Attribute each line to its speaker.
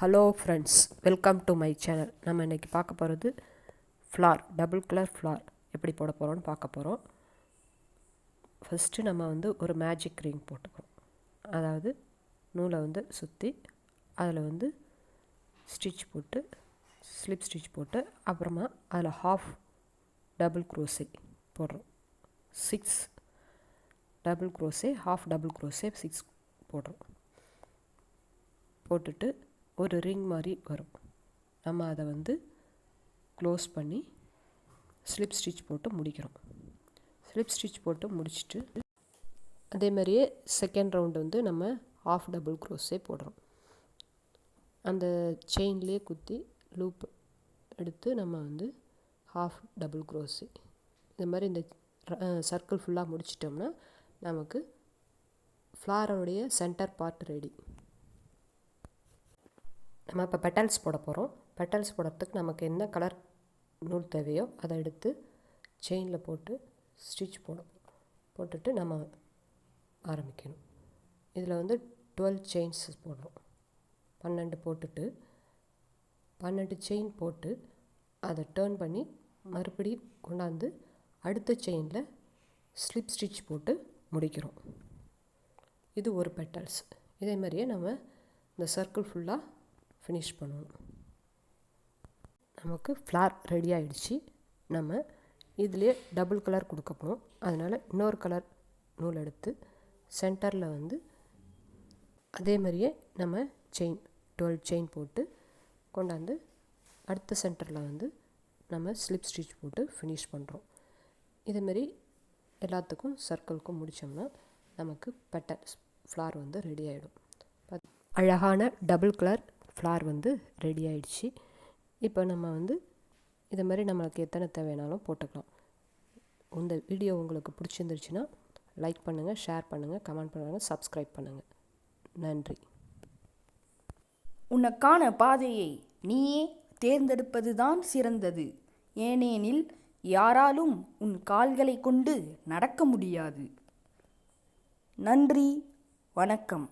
Speaker 1: Hello friends welcome to my channel நம்ம இன்றைக்கி பார்க்க போகிறது ஃப்ளார் டபுள் கலர் ஃப்ளார் எப்படி போட போகிறோம்னு பார்க்க போகிறோம் ஃபஸ்ட்டு நம்ம வந்து ஒரு மேஜிக் ரிங் போட்டுக்கிறோம் அதாவது நூலை வந்து சுற்றி அதில் வந்து ஸ்டிச் போட்டு ஸ்லிப் ஸ்டிச் போட்டு அப்புறமா அதில் ஹாஃப் டபுள் க்ரோஸே போடுறோம். Six double crochet half double crochet six போடுறோம். போட்டுட்டு ஒரு ரிங் மாதிரி வரும். நம்ம அதை வந்து க்ளோஸ் பண்ணி ஸ்லிப் ஸ்டிச் போட்டு முடிக்கிறோம். ஸ்லிப் ஸ்டிச் போட்டு முடிச்சுட்டு அதே மாதிரியே செகண்ட் ரவுண்டு வந்து நம்ம ஆஃப் டபுள் க்ரோஸே போடுறோம். அந்த செயின்லேயே குத்தி லூப் எடுத்து நம்ம வந்து ஹாஃப் டபுள் க்ரோஸு இந்த மாதிரி இந்த சர்க்கிள் ஃபுல்லாக முடிச்சிட்டோம்னா நமக்கு ஃப்ளாரோடைய சென்டர் பார்ட் ரெடி நம்ம இப்போ பெட்டல்ஸ் போட போகிறோம். பெட்டல்ஸ் போடுறதுக்கு நமக்கு என்ன கலர் நூல் தேவையோ அதை எடுத்து செயினில் போட்டு ஸ்டிச் போடணும் போட்டுட்டு நம்ம ஆரம்பிக்கணும். இதில் வந்து டுவெல் செயின்ஸ் போடுறோம். பன்னெண்டு போட்டுட்டு பன்னெண்டு செயின் போட்டு அதை டேர்ன் பண்ணி மறுபடி கொண்டாந்து அடுத்த செயினில் ஸ்லிப் ஸ்டிச் போட்டு முடிக்கிறோம். இது ஒரு பெட்டல்ஸ் இதே மாதிரியே நம்ம இந்த சர்க்கிள் ஃபுல்லாக ஃபினிஷ் பண்ணணும் நமக்கு ஃப்ளார் ரெடி ஆகிடுச்சு நம்ம இதிலே டபுள் கலர் கொடுக்க போகிறோம் அதனால் இன்னொரு கலர் நூல் எடுத்து சென்டரில் வந்து அதே மாதிரியே நம்ம செயின் டுவெல் செயின் போட்டு கொண்டாந்து அடுத்த சென்டரில் வந்து நம்ம ஸ்லிப் ஸ்டிச் போட்டு ஃபினிஷ் பண்ணுறோம் இதேமாரி எல்லாத்துக்கும் சர்க்கிள்க்கும் முடித்தோம்னா நமக்கு பெட்டர் ஃப்ளார் வந்து ரெடி ஆகிடும் அழகான டபுள் கலர் ஃப்ளார் வந்து ரெடி ஆயிடுச்சு. இப்போ நம்ம வந்து இதை மாதிரி நம்மளுக்கு எத்தனை தேவைனாலும் போட்டுக்கலாம். இந்த வீடியோ உங்களுக்கு பிடிச்சிருந்துருச்சுன்னா லைக் பண்ணுங்கள் ஷேர் பண்ணுங்கள் கமெண்ட் பண்ணுங்கள் சப்ஸ்கிரைப் பண்ணுங்கள் நன்றி.
Speaker 2: உனக்கான பாதையை நீயே தேர்ந்தெடுப்பதுதான் சிறந்தது. ஏனெனில் யாராலும் உன் கால்களை கொண்டு நடக்க முடியாது. நன்றி வணக்கம்.